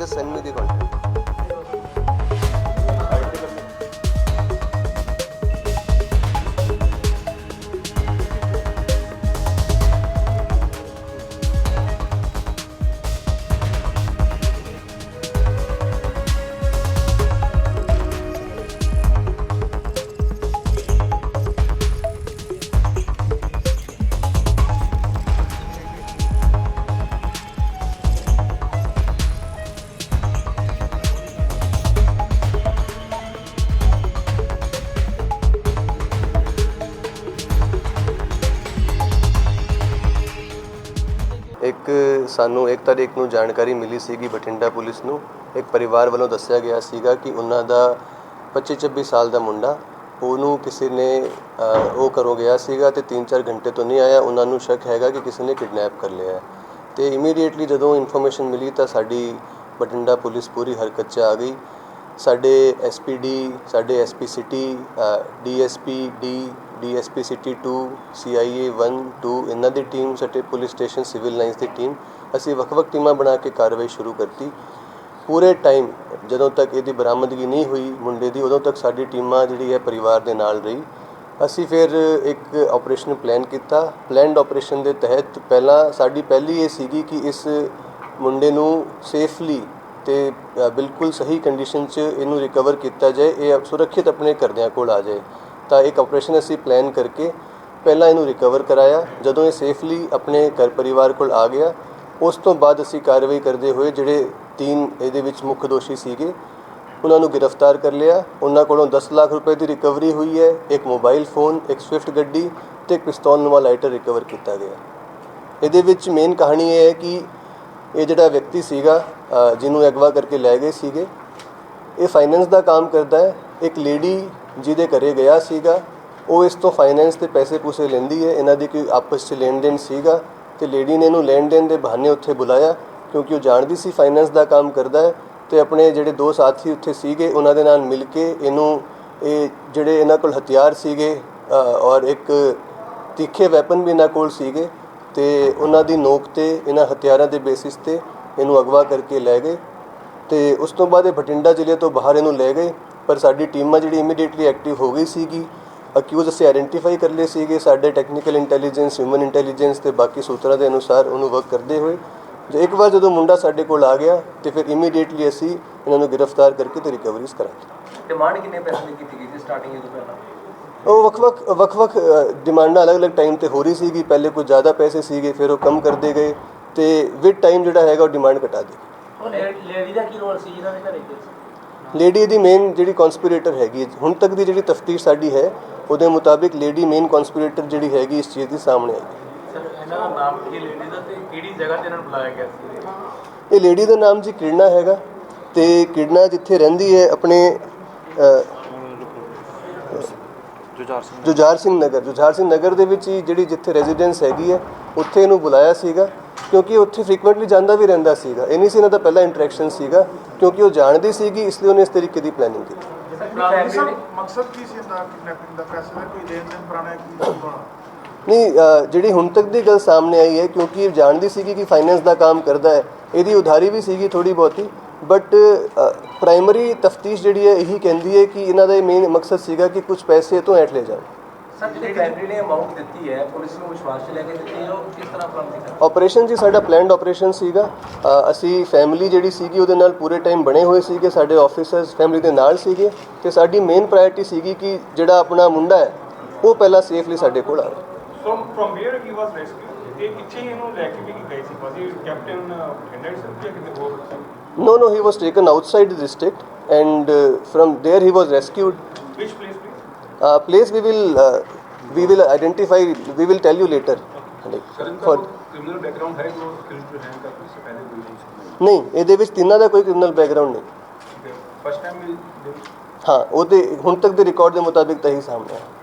just send me the content. ਸਾਨੂੰ 1 ਤਾਰੀਖ ਨੂੰ ਜਾਣਕਾਰੀ ਮਿਲੀ ਸੀਗੀ ਬਠਿੰਡਾ ਪੁਲਿਸ ਨੂੰ। ਇੱਕ ਪਰਿਵਾਰ ਵੱਲੋਂ ਦੱਸਿਆ ਗਿਆ ਸੀਗਾ ਕਿ ਉਹਨਾਂ ਦਾ 25-26 ਸਾਲ ਦਾ ਮੁੰਡਾ ਉਹਨੂੰ ਕਿਸੇ ਨੇ ਅ, ਉਹ ਘਰੋਂ ਗਿਆ ਸੀਗਾ ਤੇ 3-4 ਘੰਟੇ ਤੋਂ ਨਹੀਂ ਆਇਆ। ਉਹਨਾਂ ਨੂੰ ਸ਼ੱਕ ਹੈਗਾ ਕਿ ਕਿਸੇ ਨੇ ਕਿਡਨੈਪ ਕਰ ਲਿਆ ਹੈ। ਤੇ ਇਮੀਡੀਏਟਲੀ ਜਦੋਂ ਇਨਫੋਰਮੇਸ਼ਨ ਮਿਲੀ ਤਾਂ ਸਾਡੀ ਬਠਿੰਡਾ ਪੁਲਿਸ ਪੂਰੀ ਹਰਕਤ 'ਚ ਆ ਗਈ। ਸਾਡੇ ਐਸਪੀਡੀ ਸਾਡੇ SP city DSP D DSP city 2 CIA 1 2 ਇਹਨਾਂ ਦੀ ਟੀਮ ਸਾਡੇ ਪੁਲਿਸ ਸਟੇਸ਼ਨ ਸਿਵਲ ਲਾਈਨਸ ਦੀ ਟੀਮ ਅਸੀਂ ਵੱਖ-ਵੱਖ ਟੀਮਾਂ ਬਣਾ ਕੇ ਕਾਰਵਾਈ ਸ਼ੁਰੂ ਕਰਤੀ। ਪੂਰੇ ਟਾਈਮ ਜਦੋਂ ਤੱਕ ਇਹਦੀ ਬਰਾਮਦਗੀ ਨਹੀਂ ਹੋਈ ਮੁੰਡੇ ਦੀ, ਉਦੋਂ ਤੱਕ ਸਾਡੀ ਟੀਮਾਂ ਜਿਹੜੀ ਹੈ ਪਰਿਵਾਰ ਦੇ ਨਾਲ ਰਹੀ। ਅਸੀਂ ਫਿਰ ਇੱਕ ਆਪਰੇਸ਼ਨ ਪਲਾਨ ਕੀਤਾ। ਪਲੈਨਡ ਆਪਰੇਸ਼ਨ ਦੇ ਤਹਿਤ ਪਹਿਲਾਂ ਸਾਡੀ ਪਹਿਲੀ ਇਹ ਸੀਗੀ ਕਿ ਇਸ ਮੁੰਡੇ ਨੂੰ ਸੇਫਲੀ ਤੇ ਬਿਲਕੁਲ ਸਹੀ ਕੰਡੀਸ਼ਨ 'ਚ ਇਹਨੂੰ ਰਿਕਵਰ ਕੀਤਾ ਜਾਏ, ਇਹ ਸੁਰੱਖਿਅਤ ਆਪਣੇ ਘਰਦਿਆਂ ਕੋਲ ਆ ਜਾਏ। ਤਾਂ ਇੱਕ ਆਪਰੇਸ਼ਨ ਅਸੀਂ ਪਲਾਨ ਕਰਕੇ ਪਹਿਲਾਂ ਇਹਨੂੰ ਰਿਕਵਰ ਕਰਾਇਆ। ਜਦੋਂ ਇਹ ਸੇਫਲੀ ਆਪਣੇ ਘਰ ਪਰਿਵਾਰ ਕੋਲ ਆ ਗਿਆ, ਉਸ ਤੋਂ ਬਾਅਦ ਅਸੀਂ ਕਾਰਵਾਈ ਕਰਦੇ ਹੋਏ ਜਿਹੜੇ ਤਿੰਨ ਇਹਦੇ ਵਿੱਚ ਮੁੱਖ ਦੋਸ਼ੀ ਸੀਗੇ, ਉਹਨਾਂ ਨੂੰ ਗ੍ਰਿਫਤਾਰ ਕਰ ਲਿਆ। ਉਹਨਾਂ ਕੋਲੋਂ 10 ਲੱਖ ਰੁਪਏ ਦੀ ਰਿਕਵਰੀ ਹੋਈ ਹੈ, ਇੱਕ ਮੋਬਾਈਲ ਫੋਨ ਇੱਕ ਸਵਿਫਟ ਗੱਡੀ ਤੇ ਇੱਕ ਪਿਸਤੌਲ ਨੁਮਾ ਲਾਈਟਰ ਰਿਕਵਰ ਕੀਤਾ ਗਿਆ। ਇਹਦੇ ਵਿੱਚ ਮੇਨ ਕਹਾਣੀ ਇਹ ਹੈ ਕਿ ਇਹ ਜਿਹੜਾ ਵਿਅਕਤੀ ਸੀਗਾ ਜਿਹਨੂੰ ਅਗਵਾ ਕਰਕੇ ਲੈ ਗਏ ਸੀਗੇ, ਇਹ ਫਾਈਨੈਂਸ ਦਾ ਕੰਮ ਕਰਦਾ ਹੈ। ਇੱਕ ਲੇਡੀ ਜਿਹਦੇ ਘਰੇ ਗਿਆ ਸੀਗਾ, ਉਹ ਇਸ ਤੋਂ ਫਾਈਨੈਂਸ ਤੇ ਪੈਸੇ ਪੂਸੇ ਲੈਂਦੀ ਹੈ। ਇਹਨਾਂ ਦੀ ਕੋਈ ਆਪਸ 'ਚ ਲੈਣ ਦੇਣ ਸੀਗਾ ਤੇ ਲੇਡੀ ਨੇ ਇਹਨੂੰ ਲੈਣ ਦੇਣ ਦੇ ਬਹਾਨੇ ਉੱਥੇ ਬੁਲਾਇਆ, ਕਿਉਂਕਿ ਉਹ ਜਾਣਦੀ ਸੀ ਫਾਈਨੈਂਸ ਦਾ ਕੰਮ ਕਰਦਾ ਹੈ ਤੇ ਆਪਣੇ ਜਿਹੜੇ ਦੋ ਸਾਥੀ ਉੱਥੇ ਸੀਗੇ, ਉਹਨਾਂ ਦੇ ਨਾਲ ਮਿਲ ਕੇ ਇਹਨੂੰ ਇਹ ਜਿਹੜੇ ਇਹਨਾਂ ਕੋਲ ਹਥਿਆਰ ਸੀਗੇ ਔਰ ਇੱਕ ਤਿੱਖੇ ਵੈਪਨ ਵੀ ਇਹਨਾਂ ਕੋਲ ਸੀਗੇ ਤੇ ਉਹਨਾਂ ਦੀ ਨੋਕ ਤੇ, ਇਹਨਾਂ ਹਥਿਆਰਾਂ ਦੇ ਬੇਸਿਸ ਤੇ ਇਹਨੂੰ ਅਗਵਾ ਕਰਕੇ ਲੈ ਗਏ ਤੇ ਉਸ ਤੋਂ ਬਾਅਦ ਇਹ ਬਠਿੰਡਾ ਜ਼ਿਲ੍ਹੇ ਤੋਂ ਬਾਹਰ ਇਹਨੂੰ ਲੈ ਗਏ। ਪਰ ਸਾਡੀ ਟੀਮਾਂ ਜਿਹੜੀ ਇਮੀਡੀਏਟਲੀ ਐਕਟਿਵ ਹੋ ਗਈ ਸੀਗੀ ਅਕਿਊਜ਼ ਅਸੀਂ ਆਇਡੈਂਟੀਫਾਈ ਕਰ ਲਏ ਸੀਗੇ, ਸਾਡੇ ਟੈਕਨੀਕਲ ਇੰਟੈਲੀਜੈਂਸ ਹਿਊਮਨ ਇੰਟੈਲੀਜੈਂਸ ਤੇ ਬਾਕੀ ਸੂਤਰਾਂ ਦੇ ਅਨੁਸਾਰ ਉਹਨੂੰ ਵਰਕ ਕਰਦੇ ਹੋਏ। ਜੇ ਇੱਕ ਵਾਰ ਜਦੋਂ ਮੁੰਡਾ ਸਾਡੇ ਕੋਲ ਆ ਗਿਆ ਤੇ ਫਿਰ ਇਮੀਡੀਏਟਲੀ ਅਸੀਂ ਇਹਨਾਂ ਨੂੰ ਗ੍ਰਿਫਤਾਰ ਕਰਕੇ ਤੇ ਰਿਕਵਰੀਜ਼ ਕਰਾਂਗੇ ਡਿਮਾਂਡ ਕਿੰਨੇ ਪੈਸੇ ਦੀ ਕੀਤੀ ਗਈ ਸੀ ਸਟਾਰਟਿੰਗ ਤੋਂ ਪਹਿਲਾਂ? ਉਹ ਵੱਖ-ਵੱਖ ਵੱਖ-ਵੱਖ ਡਿਮਾਂਡਾਂ ਅਲੱਗ-ਅਲੱਗ ਟਾਈਮ ਤੇ ਹੋ ਰਹੀ ਸੀਗੀ। ਪਹਿਲੇ ਕੁਝ ਜ਼ਿਆਦਾ ਪੈਸੇ ਸੀਗੇ ਫਿਰ ਉਹ ਕਮ ਕਰਦੇ ਗਏ ਤੇ ਵਿਦ ਟਾਈਮ ਜਿਹੜਾ ਹੈਗਾ ਉਹ ਡਿਮਾਂਡ ਘਟਾ ਦਿੱਤੀ। ਉਹ ਲੇਡੀ ਦਾ ਕੀ ਰੋਲ ਸੀ ਜਿਹਨਾਂ ਦੇ ਘਰੇ ਗਏ ਸੀ? ਲੇਡੀ ਦੀ ਮੇਨ ਜਿਹੜੀ ਕਨਸਪੀਰੇਟਰ ਹੈਗੀ ਹੁਣ ਤੱਕ ਦੀ ਜਿਹੜੀ ਤਫਤੀਸ਼ ਸਾਡੀ ਹੈ ਉਹਦੇ ਮੁਤਾਬਿਕ ਲੇਡੀ ਮੇਨ ਕਨਸਪੀਰੇਟਰ ਜਿਹੜੀ ਹੈਗੀ ਇਸ ਚੀਜ਼ ਦੀ ਸਾਹਮਣੇ ਆਈ। ਸਰ ਇਹਨਾਂ ਦਾ ਨਾਮ ਕੀ ਲੇਡੀ ਦਾ ਤੇ ਕਿਹੜੀ ਜਗ੍ਹਾ ਤੇ ਇਹਨਾਂ ਨੂੰ ਬੁਲਾਇਆ ਗਿਆ ਸੀ? ਇਹ ਲੇਡੀ ਦਾ ਨਾਮ ਜੀ ਕਿਰਨਾ ਹੈਗਾ ਤੇ ਕਿਰਨਾ ਜਿੱਥੇ ਰਹਿੰਦੀ ਹੈ ਆਪਣੇ ਅ, ਜੁਝਾਰ ਸਿੰਘ ਨਗਰ ਜੁਝਾਰ ਸਿੰਘ ਨਗਰ ਦੇ ਵਿੱਚ ਹੀ ਜਿਹੜੀ ਜਿੱਥੇ ਰੈਜ਼ੀਡੈਂਸ ਹੈਗੀ ਹੈ ਉੱਥੇ ਇਹਨੂੰ ਬੁਲਾਇਆ ਸੀਗਾ ਕਿਉਂਕਿ ਉੱਥੇ ਫ੍ਰੀਕੁਐਂਟਲੀ ਜਾਂਦਾ ਵੀ ਰਹਿੰਦਾ ਸੀਗਾ। ਇਹ ਨਹੀਂ ਸੀ ਇਹਨਾਂ ਦਾ ਪਹਿਲਾ ਇੰਟਰੈਕਸ਼ਨ ਸੀਗਾ ਕਿਉਂਕਿ ਉਹ ਜਾਣਦੀ ਸੀਗੀ ਇਸ ਲਈ ਉਹਨੇ ਇਸ ਤਰੀਕੇ ਦੀ ਪਲੈਨਿੰਗ ਕੀਤੀ। ਮਕਸਦ ਕੀ ਸੀ ਇਹਦਾ ਕਿਡਨੈਪਿੰਗ ਦਾ? ਦਾ ਕੋਈ ਲੈਣ ਦੇਣ ਪੁਰਾਣਾ ਕੀ ਹੋਣਾ ਨਹੀਂ ਜਿਹੜੀ ਹੁਣ ਤੱਕ ਦੀ ਗੱਲ ਸਾਹਮਣੇ ਆਈ ਹੈ ਕਿਉਂਕਿ ਇਹ ਜਾਣਦੀ ਸੀਗੀ ਕਿ ਫਾਈਨੈਂਸ ਦਾ ਕੰਮ ਕਰਦਾ ਹੈ ਇਹਦੀ ਉਧਾਰੀ ਵੀ ਸੀਗੀ ਥੋੜੀ ਬਹੁਤੀ ਬਟ ਪ੍ਰਾਇਮਰੀ ਤਫਤੀਸ਼ ਜਿਹੜੀ ਹੈ ਇਹੀ ਕਹਿੰਦੀ ਹੈ ਕਿ ਇਹਨਾਂ ਦਾ ਇਹ ਮੇਨ ਮਕਸਦ ਸੀਗਾ ਕਿ ਕੁਝ ਪੈਸੇ ਤੋਂ ਐਟ ਲੈ ਜਾਣ। ਸਰ ਜਿਹੜੀ ਫੈਮਿਲੀ ਨੇ ਅਮਾਉਂਟ ਦਿੱਤੀ ਹੈ ਪੁਲਿਸ ਨੂੰ ਵਿਸ਼ਵਾਸ 'ਚ ਲੈ ਕੇ ਦਿੱਤੀ ਹੈ ਉਹ ਕਿਸ ਤਰ੍ਹਾਂ ਪ੍ਰਾਪਤ ਕੀਤੀ? ਆਪਰੇਸ਼ਨ ਜੀ ਸਾਡਾ ਪਲਾਨਡ ਆਪਰੇਸ਼ਨ ਸੀਗਾ। ਅਸੀਂ ਫੈਮਿਲੀ ਜਿਹੜੀ ਸੀਗੀ ਉਹਦੇ ਨਾਲ ਪੂਰੇ ਟਾਈਮ ਬਣੇ ਹੋਏ ਸੀਗੇ ਸਾਡੇ ਆਫੀਸਰਸ ਫੈਮਿਲੀ ਦੇ ਨਾਲ ਸੀਗੇ। ਤੇ ਸਾਡੀ ਮੇਨ ਪ੍ਰਾਇੋਰਟੀ ਸੀਗੀ ਕਿ ਜਿਹੜਾ ਆਪਣਾ ਮੁੰਡਾ ਹੈ ਉਹ ਪਹਿਲਾਂ ਸੇਫਲੀ ਸਾਡੇ ਕੋਲ ਆਵੇ firm firm where he was rescue ਇਹ ਹੀ ਇਹਨੂੰ ਲੈ ਕੇ ਵੀ ਗਏ ਸੀ? ਬਾਜੀ ਕੈਪਟਨ ਸੀ ਜਾਂ ਕਿਤੇ ਹੋਰ? ਸੀ No, no, he was taken outside the district, and uh, from there he was rescued. Which place please Uh, place we will uh, we will identify. We will tell you later. Like, for, criminal background ਹੈ ਜੋ hand ਪਹਿਲੇ ਕੋਈ ਨਹੀਂ ਇਹਦੇ ਵਿੱਚ ਤਿੰਨਾਂ ਦਾ ਕੋਈ ਕ੍ਰਿਮੀਨਲ ਬੈਕਗ੍ਰਾਉਂਡ ਨਹੀਂ ਫਸਟ ਟਾਈਮ ਹਾਂ ਉਹਦੇ ਹੁਣ ਤੱਕ ਦੇ ਰਿਕਾਰਡ ਦੇ ਮੁਤਾਬਿਕ ਤਾਂ ਹੀ ਸਾਹਮਣੇ ਆਇਆ